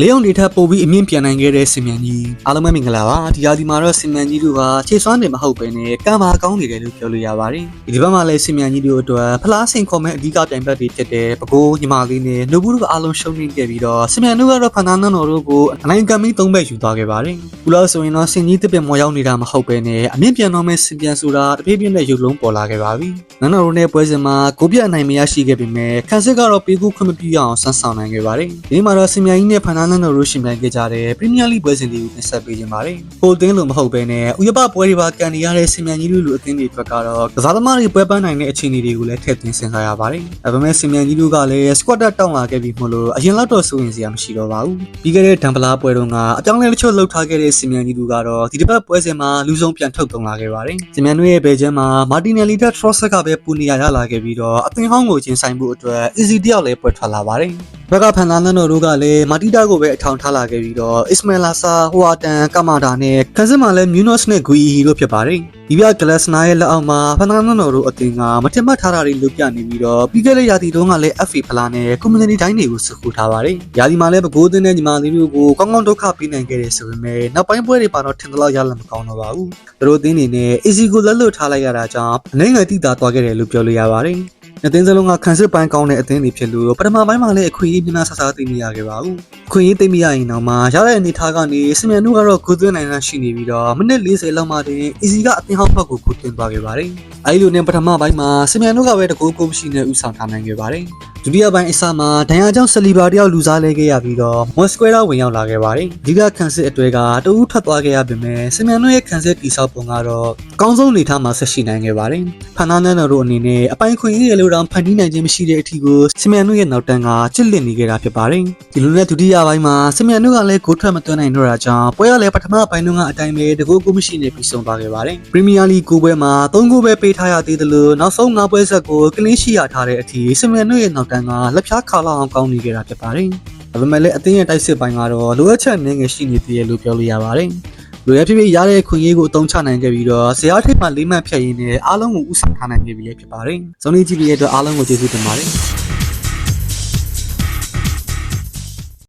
လေးအောင်နေထပ်ပို့ပြီးအမြင့်ပြန်နိုင်ခဲ့တဲ့စင်မြန်ကြီးအားလုံးပဲမင်္ဂလာပါဒီရာဒီမှာတော့စင်မြန်ကြီးတို့ကခြေစွမ်းနေမဟုတ်ပဲနဲ့ကံပါကောင်းနေတယ်လို့ပြောလို့ရပါတယ်ဒီဒီဘက်မှာလည်းစင်မြန်ကြီးတို့အတွက်ဖလားဆင်ခေါ်မဲ့အဓိကပြိုင်ဘက်တွေဖြစ်တဲ့ပကိုးညီမလေးနဲ့နိုဘူးတို့ကအားလုံးရှုံးနေခဲ့ပြီးတော့စင်မြန်တို့ကတော့ဖန်သားနန်းတော်တို့ကိုအနိုင်ကံပြီးသုံးဘက်ယူသွားခဲ့ပါတယ်ခုလောက်ဆိုရင်တော့စင်ကြီးတစ်ပင်မော်ရောက်နေတာမဟုတ်ပဲနဲ့အမြင့်ပြန်တော့မဲ့စင်ပြန်ဆိုတာတပြေးပြင်းနဲ့ရုပ်လုံးပေါ်လာခဲ့ပါပြီနန်းတော်တို့နဲ့ပွဲစဉ်မှာကိုပြအနိုင်မရရှိခဲ့ပေမဲ့ခန်းစစ်ကတော့ပေးကူခွင့်မပြုအောင်ဆန်းဆောင်နိုင်ခဲ့ပါတယ်ဒီမှာတော့စင်မြန်ကြီးနဲ့ဖန်သားနန်းတော်တို့ရှင်ပြိုင်ခဲ့ကြတဲ့ပရီးမီးယားလိပွဲစဉ်တွေကိုတင်ဆက်ပေးခြင်းပါတယ်ဟိုတင်းလို့မဟုတ်ပဲနဲ့ဥယပပွဲတွေပါကန်နေရတဲ့စင်မြန်ကြီးတို့လိုအသင်းတွေအတွက်ကတော့ကစားသမားတွေပွဲပန်းနိုင်တဲ့အခြေအနေတွေကိုလည်းထည့်သွင်းစဉ်းစားရပါတယ်ဒါပေမဲ့စင်မြန်ကြီးတို့ကလည်း squad တောင်းလာခဲ့ပြီးမလို့အရင်လောက်တော့စိုးရင်စရာမရှိတော့ပါဘူးပြီးခဲ့တဲ့ဒံပလာပွဲတုန်းကအပြောင်းလဲတချို့လှုပ်ထားခဲ့တဲ့စင်မြန်ကြီးတို့ကတော့ဒီတစ်ပတ်ပွဲစဉ်မှာလူဆုံးပြန်ထုတ်သုံးလာခဲ့ပါတယ်စင်မြန်တို့ရဲ့ဘယ်ချမ်းမှာမာတီနယ်လီတက်ထရော့ဆက်ကပဲပူနီယာရလာခဲ့ပြီးတော့အသင်းဟောင်းကိုချင်းဆိုင်မှုအတွက် easy တယောက်လည်းပွဲထွက်လာပါတယ် ဘက်ကဖန်လာနန်တို့တို့ကလည်းမာတီတာကိုပဲအထောင်ထားလာခဲ့ပြီးတော့အစ္စမဲလာဆာဟိုအာတန်ကမာတာနဲ့ခန်းစစ်မှာလည်းမြူနော့စ်နဲ့ဂွီဟီတို့ဖြစ်ပါတယ်ဒီပြဂလက်စနာရဲ့လက်အောက်မှာဖန်လာနန်တို့အသင်းကမတင်မှတ်ထားတာတွေလုပ်ပြနေပြီးတော့ပြီးခဲ့တဲ့ရာသီတုန်းကလည်း FA ဖလားနဲ့ community တိုင်းတွေကိုစုခုထားပါတယ်ရာသီမှာလည်းပကိုးသင်းနဲ့ညီမလေးတို့ကိုကောင်းကောင်းဒုက္ခပေးနိုင်ခဲ့တယ်ဆိုပေမဲ့နောက်ပိုင်းပွဲတွေပါတော့ထင်သလောက်ရလမကောင်းတော့ပါဘူးသူတို့အသင်းတွေနဲ့ easy ကိုလက်လွတ်ထားလိုက်ရတာကြောင့်အနေငယ်တိတာသွားခဲ့တယ်လို့ပြောလို့ရပါတယ် အသင်းစလုံးကခံစစ်ပိုင်းကောင်းတဲ့အသင်းတွေဖြစ်လို့ပထမပိုင်းမှာလည်းအခွင့်အရေးများများဆဆသိမိရခဲ့ပါဘူး။အခွင့်အရေးသိမိရရင်တော့မှရတဲ့အနေထားကနေစမြန်တို့ကတော့ကိုသွင်းနိုင်တာရှိနေပြီးတော့မိနစ်40လောက်မှတင် easy ကအသင်းဟောင်းဘက်ကိုကိုသွင်းသွားခဲ့ပါတယ်။အဲဒီလိုနဲ့ပထမပိုင်းမှာစမြန်တို့ကပဲတကူကိုမရှိနဲ့ဥဆောင်ထားနိုင်ခဲ့ပါတယ်။ ဒုတိယပိုင်းအစမှာဒဏ်ရာကြောင့်ဆလီဘာတယောက်လူစားလဲခဲ့ရပြီးတော့မွန်စကွဲရာဝင်ရောက်လာခဲ့ပါတယ်။ဒီကခံစစ်အတွေ့ကတဦးထွက်သွားခဲ့ရပေမဲ့စမြန်တို့ရဲ့ခံစစ်တိဆောက်ပုံကတော့အကောင်းဆုံးအနေထားမှာဆက်ရှိနိုင်ခဲ့ပါတယ်။ဖန်နာနန်တို့အနေနဲ့အပိုင်းခွင့်ရေးလို့တော့ဖန်တီးနိုင်ခြင်းမရှိတဲ့အထီကိုစမြန်တို့ရဲ့နောက်တန်းကချစ်လစ်နေခဲ့တာဖြစ်ပါတယ်။ဒီလိုနဲ့ဒုတိယပိုင်းမှာစမြန်တို့ကလည်းဂိုးထွက်မသွင်းနိုင်တော့တာကြောင့်ပွဲရလည်းပထမပိုင်းတုန်းကအတိုင်းပဲတကူကိုမရှိနေပြီးဆုံးသွားခဲ့ပါတယ်။ပရီးမီးယားလိကိုပွဲမှာ၃ဂိုးပဲပေးထားရသေးတယ်လို့နောက်ဆုံး၅ပွဲဆက်ကိုကလင်းရှိရထားတဲ့အထီစမြန်တို့ရဲ့နောက်တန်းကလက်ဖြားခါလောက်အောင်ကောင်းနေခဲ့တာဖြစ်ပါတယ်။ဒါပေမဲ့လည်းအသင်းရဲ့တိုက်စစ်ပိုင်းကတော့လိုအပ်ချက်နည်းငယ်ရှိနေသေးတယ်လို့ပြောလို့ရပါတယ်။လိုရဖြစ်ဖြစ်ရတဲ့ခွင့်ရေးကိုအသုံးချနိုင်ခဲ့ပြီးတော့ဇေယျထိပ်မှာလေးမှတ်ဖြတ်ရင်းနဲ့အားလုံးကိုဥဆောင်ထားနိုင်ခဲ့ပြီလည်းဖြစ်ပါတယ်။ဇုံးလေးကြည့်ပြီးရတဲ့အတွက်အားလုံးကိုကျေးဇူးတင်ပါတယ်။